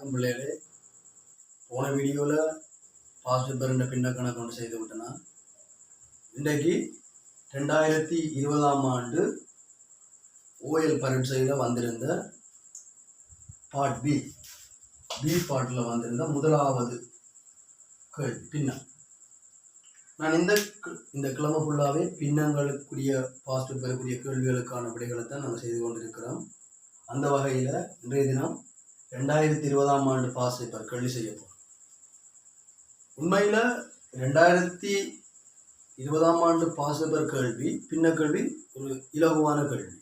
வணக்கம் பிள்ளைகளே. போன வீடியோவில் பாஸ்ட் பெருண்ட பின்ன கணக்கு ஒன்று செய்து விட்டேனா? இன்றைக்கு ரெண்டாயிரத்தி இருபதாம் ஆண்டு ஓஎல் பரீட்சையில் வந்திருந்த பார்ட் பி பி பார்ட்டில் வந்திருந்த முதலாவது கேள்வி பின்னம். நான் இந்த இந்த கிழமை ஃபுல்லாகவே பின்னங்களுக்குரிய பாசிட்டிவ் பெறக்கூடிய கேள்விகளுக்கான விடைகளை தான் நாங்கள் செய்து கொண்டிருக்கிறோம். அந்த வகையில் இன்றைய தினம் ரெண்டாயிரத்தி இருபதாம் ஆண்டு பாஸ் பேப்பர் கேள்வி செய்ய போகிறோம் உண்மையில் ரெண்டாயிரத்தி இருபதாம் ஆண்டு பாஸ் பேப்பர் கேள்வி பின்ன கேள்வி ஒரு இலகுவான கேள்வி.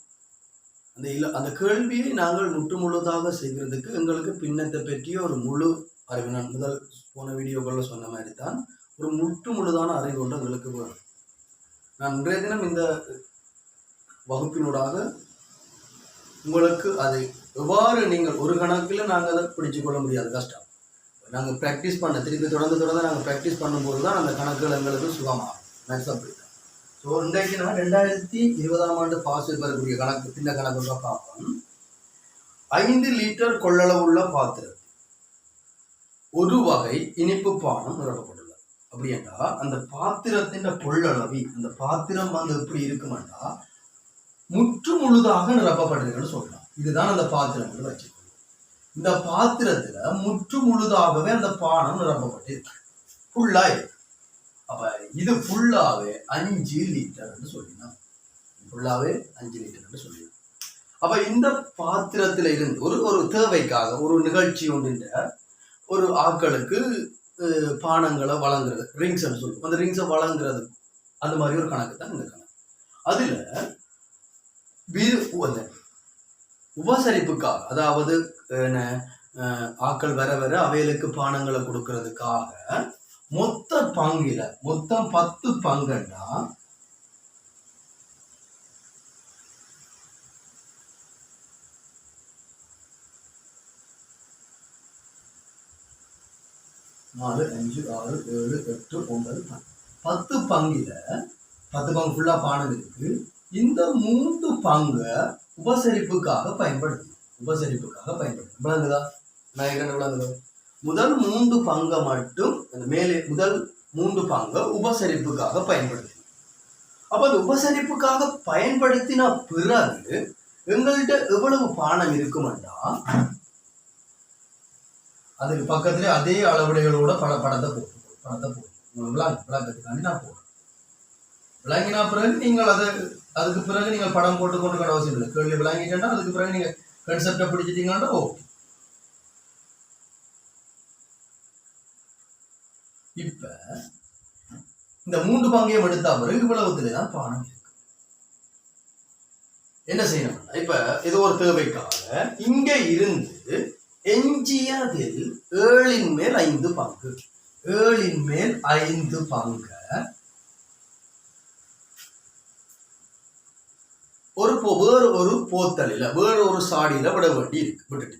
அந்த இல அந்த கேள்வியை நாங்கள் முற்று முழுதாக செய்கிறதுக்கு எங்களுக்கு பின்னத்தை பற்றிய ஒரு முழு அறிவு. நான் முதல் போன வீடியோக்களில் சொன்ன மாதிரி தான் ஒரு முற்று முழுதான அறிவு ஒன்று எங்களுக்கு வேணும் நான் இன்றைய தினம் இந்த வகுப்பினூடாக உங்களுக்கு அதை எவ்வாறு நீங்கள் ஒரு கணக்கில் நாங்கள் அதை பிடிச்சு கொள்ள முடியாது கஷ்டம். நாங்கள் ப்ராக்டிஸ் பண்ண திருப்பி தொடர்ந்து தொடர்ந்து நாங்கள் ப்ராக்டிஸ் பண்ணும்போது தான் அந்த கணக்குகள் எங்களுக்கு சுகமாகும். மேக்ஸ் அப்படி தான் ஸோ இன்றைக்கு நான் ரெண்டாயிரத்தி இருபதாம் ஆண்டு பாஸ் வரக்கூடிய கணக்கு பின்ன கணக்குகளை பார்ப்போம். ஐந்து லிட்டர் கொள்ளளவுள்ள பாத்திரம். ஒரு வகை இனிப்பு பானம் நிரப்பப்பட்டுள்ளது. அப்படி என்றா அந்த பாத்திரத்தின் கொள்ளளவி அந்த பாத்திரம் வந்து எப்படி இருக்குமெண்டா முற்று முழுதாக நிரப்பப்பட்டிருக்குன்னு சொல்லலாம் இதுதான் அந்த பாத்திரங்கள் என்று இந்த பாத்திரத்துல முற்று முழுதாகவே அந்த பானம் நிரப்பப்பட்டிருக்கு. ஃபுல்லா இருக்கு. அப்ப இது ஃபுல்லாவே அஞ்சு லிட்டர்னு சொல்லிடலாம் ஃபுல்லாவே அஞ்சு லிட்டர்னு சொல்லிடலாம் அப்ப இந்த பாத்திரத்துல இருந்து ஒரு ஒரு தேவைக்காக ஒரு நிகழ்ச்சி ஒன்றின்ற ஒரு ஆட்களுக்கு பானங்களை வழங்குறது ரிங்ஸ் சொல்லுவோம். அந்த ரிங்ஸை வழங்குறது அந்த மாதிரி ஒரு கணக்கு தான் இந்த கணக்கு. அதுல உபசரிப்புக்காக அதாவது என்ன, அஹ், ஆட்கள் வர வர அவைகளுக்கு பானங்களை கொடுக்கறதுக்காக மொத்த பங்குல மொத்தம் பத்து பங்குன்னா நாலு அஞ்சு ஆறு ஏழு எட்டு ஒன்பது பத்து பத்து பங்குல பத்து பங்கு ஃபுல்லா பானம் இருக்கு. இந்த மூன்று பங்கை உபசரிப்புக்காக பயன்படுது. உபசரிப்புக்காக பயன்படுது. விளங்குதா? நான் என்ன முதல் மூன்று பங்கை மட்டும் அந்த மேலே முதல் மூன்று பங்கை உபசரிப்புக்காக பயன்படுது. அப்ப அந்த உபசரிப்புக்காக பயன்படுத்தின பிறகு எங்கள்கிட்ட எவ்வளவு பானம் இருக்குமெண்டா? அதுக்கு பக்கத்துல அதே அளவுடைகளோட பல படத்தை போட்டு படத்தை போட்டு உங்களுக்கு விளக்கத்துக்காண்டி நான் போடுறேன் விளங்கினா பிறகு நீங்கள் அதை அதுக்கு பிறகு நீங்கள் படம் போட்டு கொண்டு அவசியம் இல்லை. கேள்வி விளங்கிட்டா அதுக்கு பிறகு நீங்க கன்செப்டை பிடிச்சிட்டீங்கன்னா ஓகே இப்ப இந்த மூன்று பங்கையும் எடுத்தா பிறகு இவ்வளவுத்துல தான் பானம் இருக்கு. என்ன செய்யணும்? இப்ப இது ஒரு தேவைக்காக இங்க இருந்து எஞ்சியதில் ஏழின் மேல் ஐந்து பங்கு. ஏழின் மேல் ஐந்து பங்கு. ஒரு வேறு ஒரு போத்தலில் வேறு ஒரு சாடியில் விட வேண்டி இருக்கு விட்டுட்டு.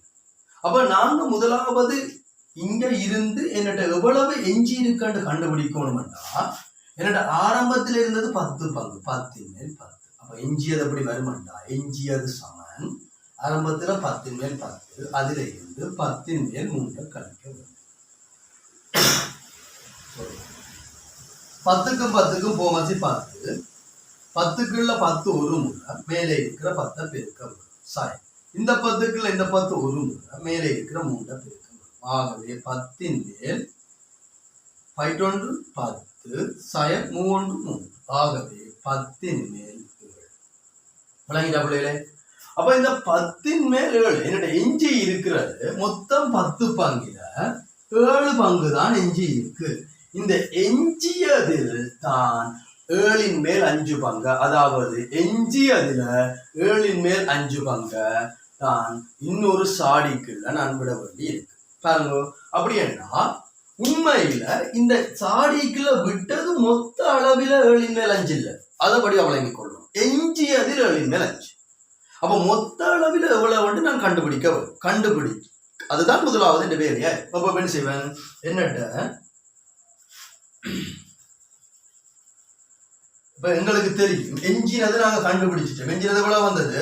அப்போ நாங்க முதலாவது இங்கே இருந்து என்னட்ட எவ்வளவு எஞ்சி இருக்குன்னு கண்டுபிடிக்கணும்னா என்னோட ஆரம்பத்தில் இருந்தது பத்து பங்கு பத்தின் மேல் பத்து. அப்போ எஞ்சியது எப்படி வருமாண்டா எஞ்சியது சமன் ஆரம்பத்தில் பத்தின் மேல் பத்து அதில் இருந்து பத்தின் மேல் மூன்றை கழிக்க வேண்டும். பத்துக்கும் பத்துக்கும் போமசி பத்து. பத்துக்குள்ள பத்து ஒரு முறை மேலே இருக்கிற பத்தை பெருக்க சாரி இந்த பத்துக்குள்ள இந்த பத்து ஒரு முறை மேலே இருக்கிற மூன்றை பெருக்க ஆகவே பத்தின் மேல் பைட்டொன்று பத்து சய மூன்று மூன்று. ஆகவே பத்தின் மேல் ஏழு. விளங்கிட்டா பிள்ளைகளே? அப்ப இந்த பத்தின் மேல் ஏழு என்னோட எஞ்சி இருக்கிறது மொத்தம் பத்து பங்குல ஏழு பங்கு தான் எஞ்சி இருக்கு. இந்த எஞ்சியதில் தான் ஏழின் மேல் அஞ்சு பங்கு. அதாவது எஞ்சியதுல ஏழின் மேல் அஞ்சு பங்கு தான் இன்னொரு சாடிக்குள்ள நான் விட வேண்டி இருக்கு. பாருங்க அப்படின்னா உண்மையில இந்த சாடிக்குள்ள விட்டது மொத்த அளவில ஏழின் மேல் அஞ்சு இல்ல. அதைப்படி வழங்கிக் கொள்ளும். எஞ்சியதில் ஏழின் மேல் அஞ்சு. அப்ப மொத்த அளவில் எவ்வளவு வந்து நான் கண்டுபிடிக்க வரும். கண்டுபிடி அதுதான் முதலாவது இந்த வேலையா. அப்ப என்ன செய்வேன்? என்னட்ட இப்ப எங்களுக்கு தெரியும். எஞ்சினது நாங்க கண்டுபிடிச்சிட்டோம். எஞ்சினது கூட வந்தது?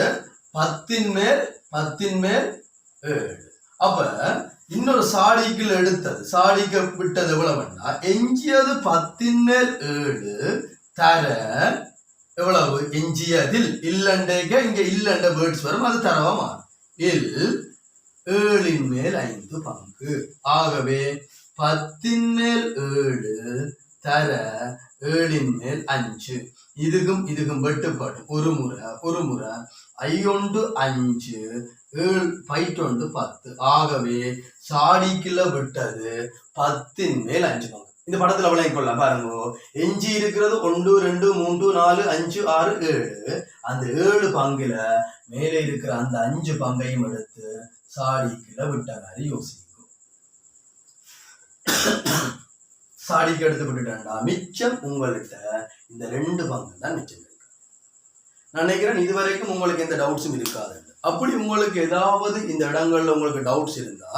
பத்தின் மேல் பத்தின் மேல் ஏழு. அப்ப இன்னொரு சாடிக்குள் எடுத்தது. சாடிக்க விட்டது எவ்வளவுன்னா எஞ்சியது பத்தின் மேல் ஏழு. தர எவ்வளவு? எஞ்சியதில் இல்லண்டேக்க இங்க இல்லண்ட வேர்ட்ஸ் வரும் அது தரவா மாறும். இல் ஏழின் மேல் ஐந்து பங்கு. ஆகவே பத்தின் மேல் ஏழு தர ஏழின் மேல் அஞ்சு. இதுக்கும் இதுக்கும் வெட்டுப்பாடு. ஒரு முறை ஒரு முறை. ஐயொண்டு அஞ்சு. ஏழு பைட்டொண்டு பத்து. ஆகவே சாடிக்குள்ள விட்டது பத்தின் மேல் அஞ்சு பங்கு. இந்த படத்துல விளங்கி கொள்ளலாம். பாருங்க. எஞ்சி இருக்கிறது ஒன்று ரெண்டு மூன்று நாலு அஞ்சு ஆறு ஏழு. அந்த ஏழு பங்குல மேலே இருக்கிற அந்த அஞ்சு பங்கையும் எடுத்து சாடிக்குள்ள விட்ட மாதிரி யோசிக்கும். சாடிக்கு எடுத்து விட்டுட்டேன்டா மிச்சம் உங்கள்கிட்ட இந்த ரெண்டு பங்கு தான் மிச்சம் இருக்கு. நான் நினைக்கிறேன் இதுவரைக்கும் உங்களுக்கு எந்த டவுட்ஸும் இருக்காது. அப்படி உங்களுக்கு ஏதாவது இந்த இடங்கள்ல உங்களுக்கு டவுட்ஸ் இருந்தா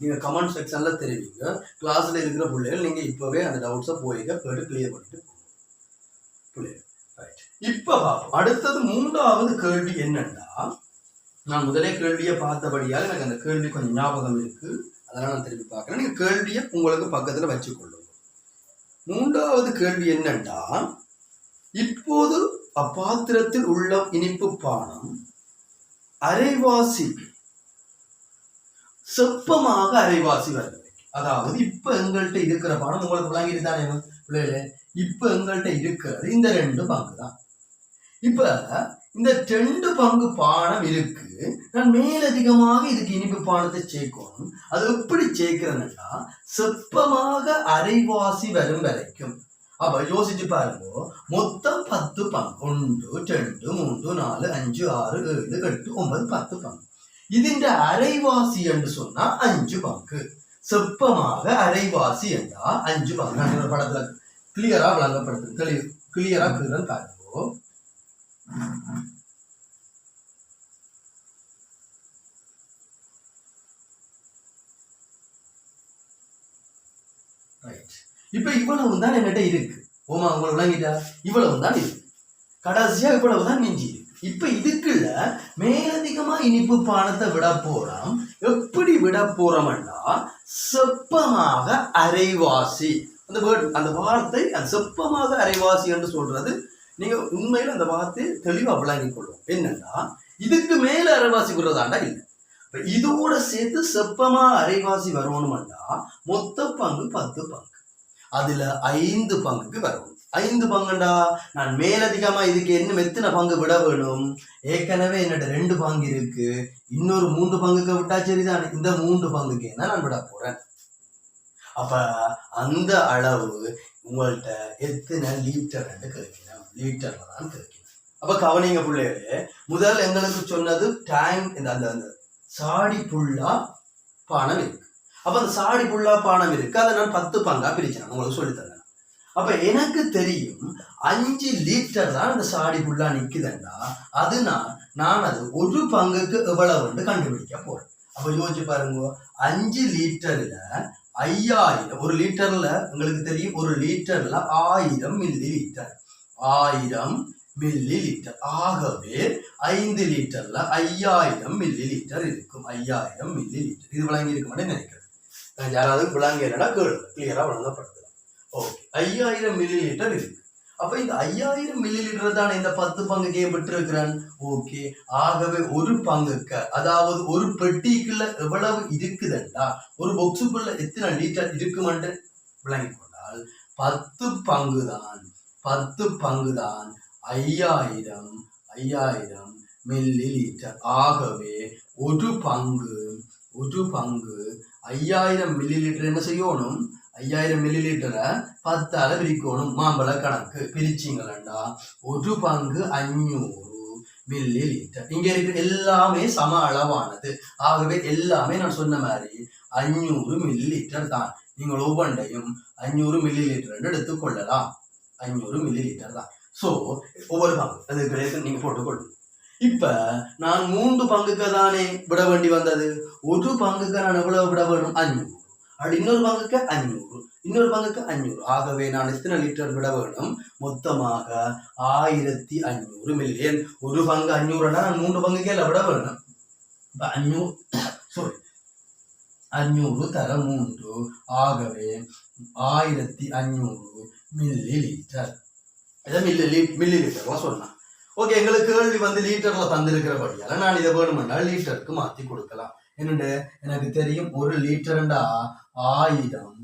நீங்க கமெண்ட் செக்ஷன்ல தெரிவிங்க. கிளாஸ்ல இருக்கிற பிள்ளைகள் நீங்க இப்பவே அந்த டவுட்ஸை போய்க்க கேட்டு கிளியர் பண்ணிட்டு பிள்ளைகள் ரைட் இப்ப பார்ப்போம் அடுத்தது மூன்றாவது கேள்வி என்னன்னா நான் முதலே கேள்வியை பார்த்தபடியால் எனக்கு அந்த கேள்வி கொஞ்சம் ஞாபகம் இருக்கு. அதெல்லாம் நான் திரும்பி பார்க்குறேன். நீங்க கேள்வியை உங்களுக்கு பக்கத்துல வச்சுக்கொள்ளும் மூன்றாவது கேள்வி என்னண்டா? இப்போது அப்பாத்திரத்தில் உள்ள இனிப்பு பானம் அரைவாசி செப்பமாக அரைவாசி வருது அதாவது இப்ப எங்கள்கிட்ட இருக்கிற பானம் உங்களுக்கு விளங்கிட்டு தானே பிள்ளைகளே? இப்ப எங்கள்கிட்ட இருக்கிறது இந்த ரெண்டு பங்கு தான் இப்ப இந்த ரெண்டு பங்கு பானம் இருக்கு நான் மேலதிகமாக இதுக்கு இனிப்பு பானத்தை சேர்க்கணும் அது எப்படி சேர்க்கிறேன்னா செப்பமாக அரைவாசி வரும் வரைக்கும் அப்ப யோசிச்சு பாருங்க மொத்தம் பத்து பங்கு ஒன்று ரெண்டு மூன்று நாலு அஞ்சு ஆறு ஏழு எட்டு ஒன்பது பத்து பங்கு ഇതിന്റെ അരൈവാസി എന്ന് சொன்னா അഞ്ച് പങ്ക് செப்பமாக அரைவாசி என்றா அஞ்சு பங்கு நான் இந்த படத்துல கிளியரா விளங்கப்படுத்து தெளி கிளியரா கிளியர் காட்டுவோம் ரைட் இப்ப இவ்வளவு தான் என்கிட்ட இருக்கு. ஓமா உங்களை விளங்கிட்டா? இவ்வளவு தான் இருக்கு. கடைசியா இவ்வளவு தான் மிஞ்சி இருக்கு. இப்ப இதுக்குள்ள மேலதிகமா இனிப்பு பானத்தை விட போறோம். எப்படி விட போறோம்னா செப்பமாக அரைவாசி. அந்த வேர்ட் அந்த வார்த்தை அந்த செப்பமாக அரைவாசி என்று சொல்றது நீங்க உண்மையில அந்த வார்த்தை தெளிவா விளங்கிக் கொள்ளும். என்னன்னா இதுக்கு மேல அரைவாசி விடுறதாண்டா இல்லை. இதோட சேர்த்து செப்பமா அரைவாசி வரணும்னா மொத்த பங்கு பத்து பங்கு. அதுல ஐந்து பங்குக்கு வரணும். ஐந்து பங்குண்டா? நான் மேலதிகமா இதுக்கு என்ன எத்தனை பங்கு விட வேணும்? ஏற்கனவே என்னோட ரெண்டு பங்கு இருக்கு. இன்னொரு மூன்று பங்குக்கு விட்டா சரிதான்? இந்த மூன்று பங்குக்கு என்ன நான் விட போறேன்? அப்ப அந்த அளவு உங்கள்கிட்ட எத்தனை லிட்டர் கேட்கணும் தான் கிடைக்கும் அப்ப கவனிங்க பிள்ளைகளே முதல் எங்களுக்கு சொன்னது டைம் இந்த அந்த அந்த சாடி புல்லா பானம் இருக்கு. அப்ப அந்த சாடி புல்லா பானம் இருக்கு அதை நான் பத்து பங்கா பிரிச்சேன் உங்களுக்கு சொல்லி தரேன். அப்ப எனக்கு தெரியும் அஞ்சு லிட்டர் தான் இந்த சாடி புல்லா நிக்குதுண்டா அது நான் நான் அது ஒரு பங்குக்கு எவ்வளவுன்னு கண்டுபிடிக்க போறேன். அப்ப யோசிச்சு பாருங்க அஞ்சு லிட்டர்ல ஐயாயிரம் ஒரு லிட்டர்ல உங்களுக்கு தெரியும் ஒரு லிட்டர்ல ஆயிரம் மில்லி லிட்டர் ஆயிரம் மில்லி லிட்டர் ஆகவே ஐந்து லிட்டர்ல ஐயாயிரம் மில்லி லிட்டர் இருக்கும். ஐயாயிரம் மில்லி லிட்டர் இது விளங்கி இருக்குமான்னு நினைக்கிறேன். நான் யாராவது விளங்கலைன்னா கேளு. கிளியரா விளங்கப்படுத்தலாம். ஓகே ஐயாயிரம் மில்லி லிட்டர் இருக்கு. அப்ப இந்த ஐயாயிரம் மில்லி லிட்டர் தானே இந்த பத்து பங்குக்கு விட்டுருக்கிறேன் ஓகே ஆகவே ஒரு பங்குக்கு அதாவது ஒரு பெட்டிக்குள்ள எவ்வளவு இருக்குதுண்டா ஒரு பொக்ஸுக்குள்ள எத்தனை லிட்டர் இருக்குமென்று விளங்கிக் கொண்டால் பத்து பங்கு தான் பத்து பங்கு தான் ஐயாயிரம் ஐயாயிரம் மில்லி லிட்டர் ஆகவே ஒரு பங்கு ஒரு பங்கு ஐயாயிரம் மில்லி லிட்டர் என்ன செய்யணும்? ஐயாயிரம் மில்லி லிட்டரை பத்தால பிரிக்கணும். மாம்பழ கணக்கு பிரிச்சிங்களா ஒரு பங்கு அஞ்சூறு மில்லி லிட்டர் இங்க இருக்கிற எல்லாமே சம அளவானது. ஆகவே எல்லாமே நான் சொன்ன மாதிரி அஞ்சூறு மில்லி லிட்டர் தான். நீங்கள் ஒவ்வொன்றையும் அஞ்சூறு மில்லி லிட்டர் எடுத்துக்கொள்ளலாம். அஞ்சூறு மில்லி லிட்டர் தான். ஸோ ஒவ்வொரு பங்கு. அது அதுக்கு நீங்கள் போட்டுக்கொள்ளும் இப்போ நான் மூன்று பங்குக்கு தானே விட வேண்டி வந்தது? ஒரு பங்குக்கு நான் எவ்வளவு விட வேணும்? அஞ்சூறு அப்படி இன்னொரு பங்குக்கு அஞ்சூறு இன்னொரு பங்குக்கு அஞ்சூறு ஆகவே நான் எத்தனை லிட்டர் விட வேணும்? மொத்தமாக ஆயிரத்தி அஞ்சூறு மில்லியன் ஒரு பங்கு அஞ்சூறுனா நான் மூன்று பங்குக்கே இல்லை விட வேணும். இப்போ அஞ்சூறு சாரி அஞ்சூறு தர மூன்று. ஆகவே ஆயிரத்தி அஞ்சூறு மில்லி லிட்டர் மில்லி லீ மில்லி லிட்டர்ல சொன்னான் ஓகே எங்களுக்கு கேள்வி வந்து லீட்டர்ல தந்திருக்கிறபடியால நான் இதை வேணுமென்றால் லீட்டருக்கு மாற்றி கொடுக்கலாம். என்னண்டு எனக்கு தெரியும் ஒரு லிட்டர்ண்டா ஆயிரம்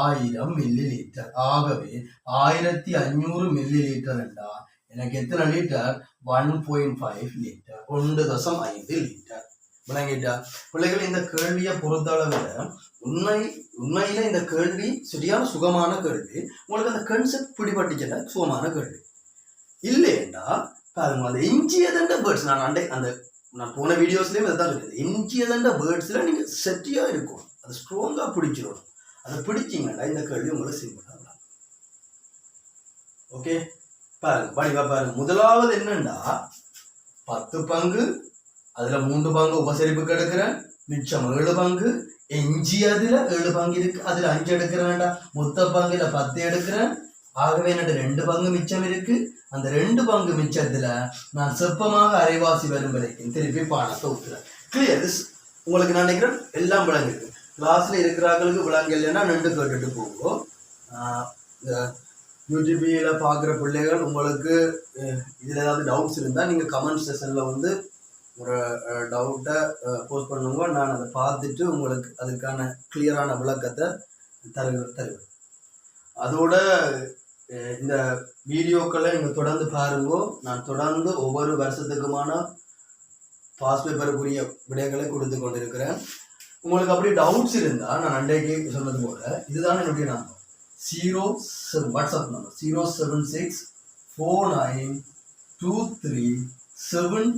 ஆயிரம் மில்லி லீட்டர் ஆகவே ஆயிரத்தி அஞ்சூறு மில்லி லீட்டர்ண்டா எனக்கு எத்தனை litre? One point five litre. ஒன்று தசம் ஐந்து லிட்டர். விளங்கிட்டா பிள்ளைகள் இந்த கேள்வியை பொறுத்தளவில் உண்மை உண்மையில இந்த கேள்வி சரியான சுகமான கேள்வி. உங்களுக்கு அந்த கன்செப்ட் பிடிபட்டுச்சுன்னா சுகமான கேள்வி. இல்லைண்டா பாருங்க அந்த எஞ்சியதண்ட பேர்ட்ஸ் நான் அண்டை அந்த நான் போன வீடியோஸ்லயும் இதான் சொல்லியிருந்தேன். எஞ்சியதண்ட பேர்ட்ஸ்ல நீங்க செட்டியா இருக்கும் அது ஸ்ட்ராங்கா பிடிச்சிடணும். அதை பிடிச்சிங்கன்னா இந்த கேள்வி உங்களை சிம்பிளா ஓகே பாருங்க படிவா பாருங்க. முதலாவது என்னன்னா பத்து பங்கு அதுல மூன்று பங்கு உபசரிப்புக்கு எடுக்கிறேன் மிச்சம் ஏழு பங்கு எஞ்சி அதில் ஏழு பங்கு இருக்கு. அதுல அஞ்சு எடுக்கிறேன்டா மொத்த பங்குல பத்து எடுக்கிறேன் ஆகவே என்னோட ரெண்டு பங்கு மிச்சம் இருக்கு. அந்த ரெண்டு பங்கு மிச்சத்துல நான் செப்பமாக அரைவாசி வரும் வரைக்கும் திருப்பி பாடத்தை ஊத்துறேன் கிளியர் உங்களுக்கு நான் நினைக்கிறேன் எல்லாம் விளங்குது கிளாஸ்ல இருக்கிறாங்களுக்கு விளங்கு இல்லைன்னா ரெண்டு கேட்டுட்டு போகும் யூஜிபியில் பார்க்குற பிள்ளைகள் உங்களுக்கு இதில் ஏதாவது டவுட்ஸ் இருந்தால் நீங்கள் கமெண்ட் செஷனில் வந்து ஒரு டவுட்டை போஸ்ட் பண்ணுங்க. நான் அதை பார்த்துட்டு உங்களுக்கு அதுக்கான கிளியரான விளக்கத்தை தரு தருவேன். அதோட இந்த வீடியோக்களை நீங்கள் தொடர்ந்து பாருங்க. நான் தொடர்ந்து ஒவ்வொரு வருஷத்துக்குமான பாஸ் பேப்பருக்குரிய விடைகளை கொடுத்து கொண்டிருக்கிறேன். உங்களுக்கு அப்படி டவுட்ஸ் இருந்தால் நான் அன்றைக்கு சொன்னது போல இதுதான் என்னுடைய number zero seven WhatsApp number zero seven six four nine two three seven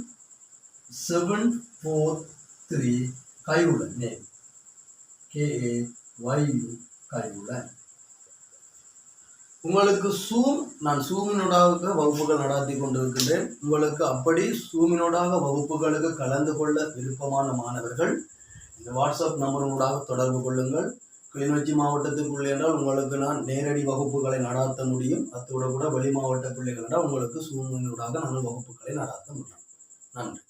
seven four three கைவுடன் name K A Y U கையுடன் உங்களுக்கு சூம் நான் சூமினோடாக வகுப்புகள் நடாத்தி கொண்டிருக்கின்றேன். உங்களுக்கு அப்படி சூமினோடாக வகுப்புகளுக்கு கலந்து கொள்ள விருப்பமான மாணவர்கள் இந்த வாட்ஸ்அப் நம்பருடாக தொடர்பு கொள்ளுங்கள். கிளிநொச்சி மாவட்டத்துக்குள்ளே என்றால் உங்களுக்கு நான் நேரடி வகுப்புகளை நடாத்த முடியும். அத்தோடு கூட வெளி மாவட்ட பிள்ளைகள் என்றால் உங்களுக்கு சூமினோடாக நாங்கள் வகுப்புகளை நடாத்த முடியும். நன்றி.